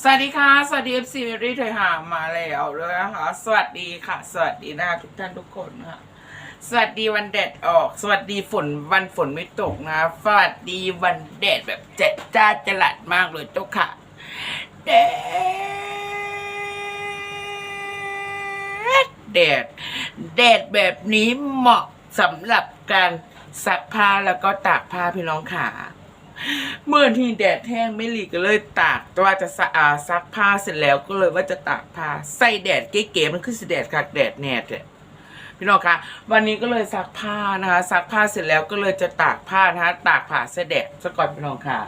สวัสดีค่ะ สวัสดี FC มิรี่เธอหามาแล้วเลยนะคะสวัสดีค่ะ สวัสดีนะคะทุกท่านทุกคนค่ะ สวัสดีวันแดดออก สวัสดีฝนวันฝนไม่ตกนะ สวัสดีวันแดดแบบเจ็ดจ้าจลัดมากเลยเจ้าค่ะแดดแดดแดดแบบนี้เหมาะสำหรับการซักผ้าแล้วก็ตากผ้าพี่น้องขา เมื่อที่แดดแห้งไม่หลีก็เลยตากแต่ว่าจะสะอาซักผ้าเสร็จแล้วก็เลยว่าจะตากผ้าใส่แดดเก๋ๆมันคือสแดดกักแดดแนดเนี่ยพี่น้องคะวันนี้ก็เลยซักผ้านะคะซักผ้าเสร็จแล้วก็เลยจะตากผ้านะคะตากผ้าเส่แดดซะก่อนพี่น้องค่ะ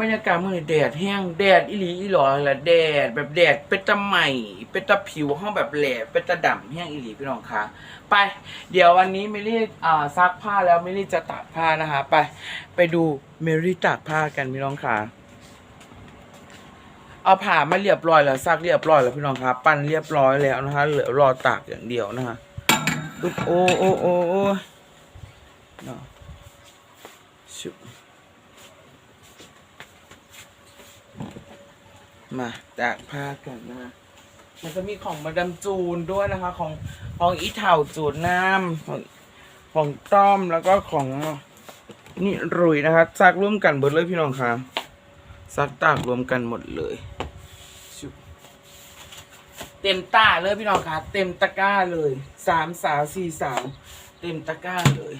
บรรยากาศเมื่อแดดแห้งแดดอีหลีอีหลอละแดดแบบแดดเป็นตะใหม่เป็นตะผิวห้องแบบแหลเป็นตะดำแห้งอีหลีพี่น้องคะไปเดี๋ยววันนี้เมลี่อ่าซักผ้าแล้วเมลี่จะตากผ้านะคะ ไป ไปดูเมรี่ตากผ้ากันพี่น้องคะเอาผ้ามาเรียบร้อยแล้วซักเรียบร้อยแล้วพี่น้องคะปั้นเรียบร้อยแล้วนะคะ เหลือรอตากอย่างเดียวนะคะปึ๊บโอ้โอ้โอ้โอ้เนาะชุบ มาตากผ้ากันนะคะมันจะมีของมาดามจูนด้วยนะคะ ของของอีเถ่าจูนน้ำของของต้อมแล้วก็ของนี่รุยนะคะซักร่วมกันหมดเลยพี่น้องค่ะซักตากรวมกันหมดเลยชุบเต็มตาเลยพี่น้องค่ะเต็มตะกร้าเลยสามสาวสี่สาวเต็มตะกร้าเลย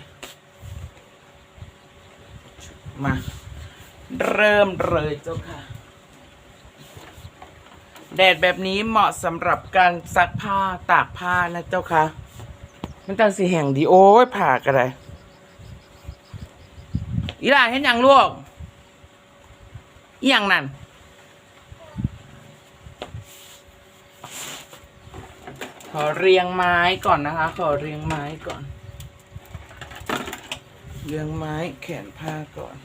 ชุบมา เริ่มเลยเจ้าค่ะ แดดแบบนี้เหมาะสำหรับการซักผ้าตากผ้านะเจ้าค่ะมันตั้งสีแห่งดีโอ้ยผ่ากันเลยอีหลาเห็นอยังลูกอีหยังนั่นขอเรียงไม้ก่อนนะคะ ขอเรียงไม้ก่อน เรียงไม้แขนผ้าก่อน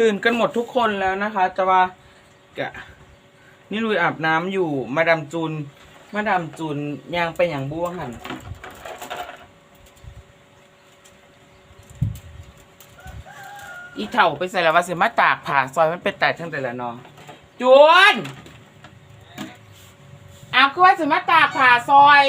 ตื่นกันหมดทุกคนแล้วนะคะ แต่ว่ากะนี่ลุยอาบน้ำอยู่มาดามจูน มาดามจูนยางไปอย่างบ้วงหันอีเถ่าไปใส่แล้วว่าสิมาตากผ่าซอยมันเป็นแต่ทั้งแต่ละนอจูนเอาคือว่าสิมาตากผ่าซอย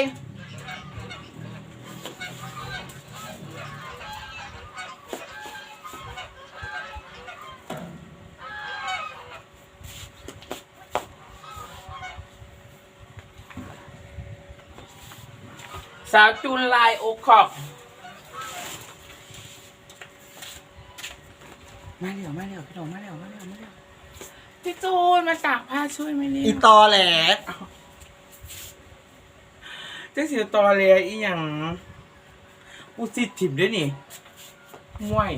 สาวจูนลายโอคอกมาเร็วมาเร็วพี่น้องมาเร็วมาเร็วมาเร็วพี่จูนมาตากผ้าช่วยไหมเนี่ยอีตอแหลเจ้าเสียตอเลยอีหยังกูสิถิ่มด้วยนี่ม่วย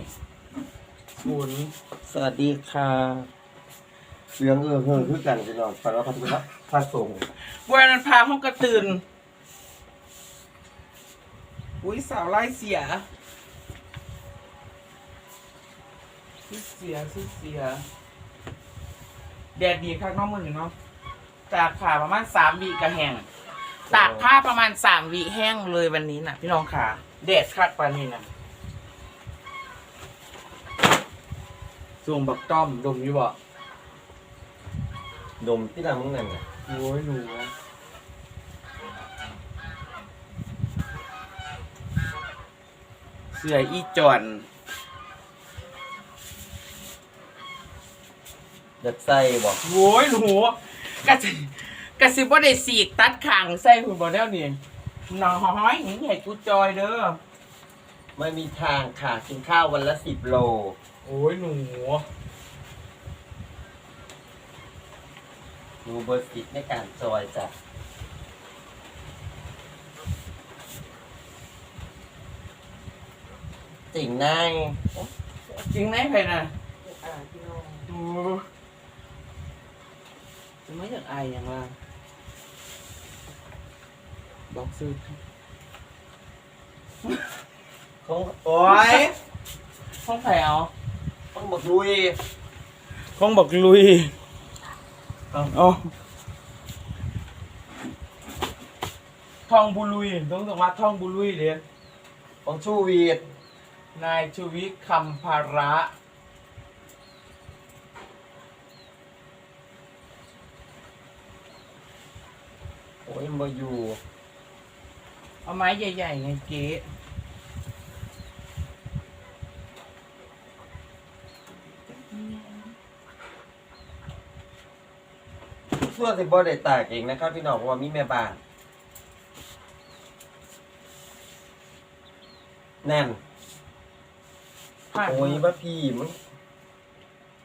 ศูนย์สวัสดีค่ะเสียงเออเฮือคือกันพี่น้องฟังแล้วพัฒนาพระสงฆ์วันนั้นพาห้องกระตื่น อุ้ยสาวไล่เสียสุดเสียสุดเสีย แดดดีข้างนอกมือเนาะตากผ้าประมาณสามวีกระแห้งตากผ้าประมาณสามวีแห้งเลยวันนี้นะพี่น้องค่ะแดดคักปานนี้นะส่งบักต้อมดมอยู่บ่ดมที่นำมึงนั่นน่ะโอ้ยหนู เสืออีจอนเด็ดไส้บอกโอ้ยหนูกะสิกะสิบ่ได้สีกตัดขางใส่หุ่นบ่แล้วนี่น้อยเห็นใหญ่กูจอยเด้อไม่มีทางค่ะกินข้าววันละสิบโล โอ้ยหนูดูเบอร์สิบในการจอยจ้ะ จริงนายจริงไหมเพนน่ะโอ้จะไม่อยากอายอย่างว่าบอกซื้อของโอ้ยห้องแถวต้องบอกลุยห้องบอกลุยเอาโอ้ทองบุลุยต้องต้องมาทองบุลุยเดี๋ยวของชูวีด นายชูวิทย์คำภาระ โอ้ยมาอยู่ เอาไม้ใหญ่ๆไงเจ๊เพื่อสิบ่ได้ตากเองนะครับพี่น้องเพราะว่ามีแม่บ้าน แน่น ผ่านโอ้ยบ้าพี่มัน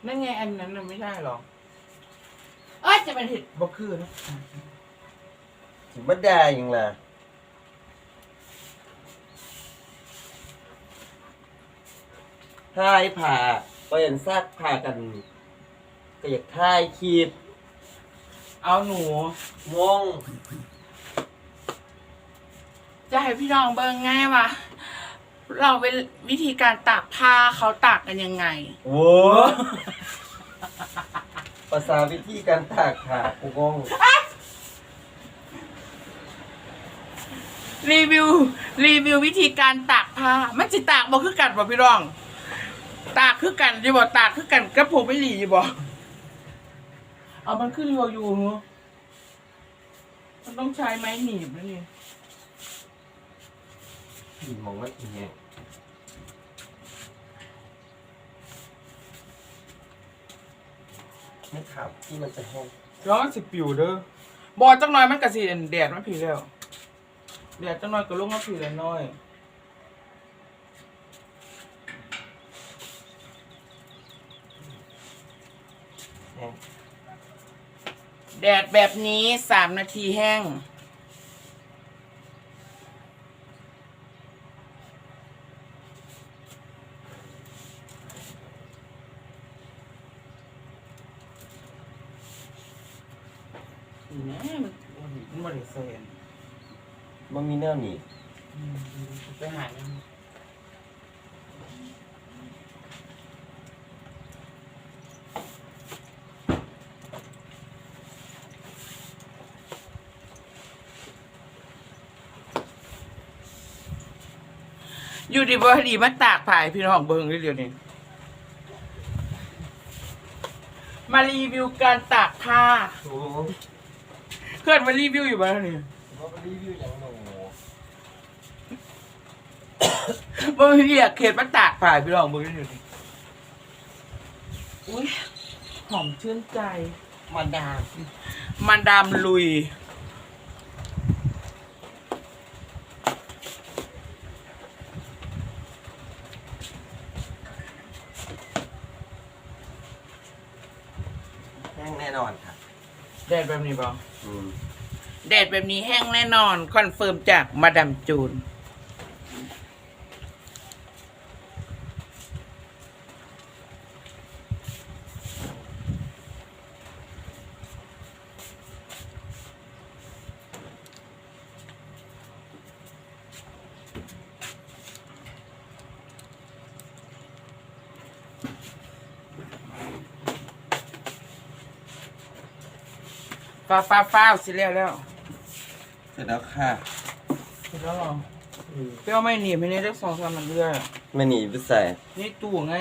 นั่นไงอันนั้นน่ะไม่ได้หรอกเอ้ยจะเป็นเห็ดบกคือนะสิบ่ได้หยังล่ะถ่ายผ่าไปเห็นซากผ่ากันก็อยากถ่ายคลิปเอาหนูงงจะให้พี่น้องเบิ่งง่ายวะ เราเป็นวิธีการตากผ้าเขาตากกันยังไง โว้ภาษาวิธีการตากผ่ากูงงรีวิว รีวิววิธีการตากผ้ามันจะตากบ่คือกันบ่พี่น้อง ตากคือกันจะบอกตากคือกันกับผมไม่หลีจะบอกเอามันขึ้นรัวอยู่เหรอมันต้องใช้ไม้หนีบนะนี่ ผีมองว่าอีไงไม่ขับที่มันจะแห้งร้อนสิปิวเด้อบอจังน้อยมันกะสิแดดมันผีแล้วแดดจังน้อยก็ลงมาผีแล้วน้อยแห้ง แดดแบบนี้สามนาทีแห้ง นี่แน่มันมันบริเซนมันมีแนวหนีบไปหายังอยู่ดีบ่ดีมาตากผ่ายพี่น้องเบิ่งเรื่อยๆนี่มารีวิวการตากผ้า โอ้เพื่อนมารีวิวอยู่บ้านนี่ก็รีวิวอย่างหนูบ่เรียกเขตมาตากผ่ายพี่น้องเบิ่งเรื่อยๆนี่อุ้ยหอมชื่นใจ มาดาม มาดามลุยแห้งแน่นอนค่ะแดดแบบนี้บ่อืม แดดแบบนี้แห้งแน่นอน คอนเฟิร์มจากมาดามจูน ฟ้าฟ้าฟ้าสิแล้วแล้ว เสร็จแล้วค่ะเสร็จแล้วเหรอเปรี้ยวไม่หนีบให้นี่ได้สองสามมันเรื่อยไม่หนีบไปใส่ นี่ตู้ไง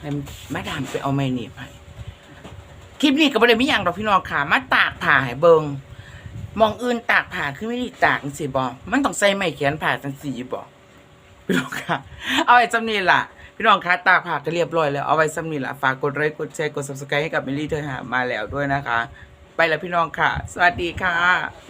ให้มาดามไปเอาไม่หนีบให้คลิปนี้ก็บ่ได้มีอย่างดอกพี่น้องค่ะ มาตากผ่าให้เบิงมองอื่นตากผ่าคือไม่ได้ตากจังสิบอมันต้องใส่ไม้เขียนผ่าจังสีบอ พี่น้องค่ะ เอาไว้จำนี้ล่ะ พี่น้องคะตากผ่าก็เรียบร้อยแล้ว เอาไว้สำนี้ล่ะ ฝากกดไลค์กดแชร์กด subscribe ให้กับมิลลี่เธอหามาแล้วด้วยนะคะ ไปแล้วพี่น้องค่ะ สวัสดีค่ะ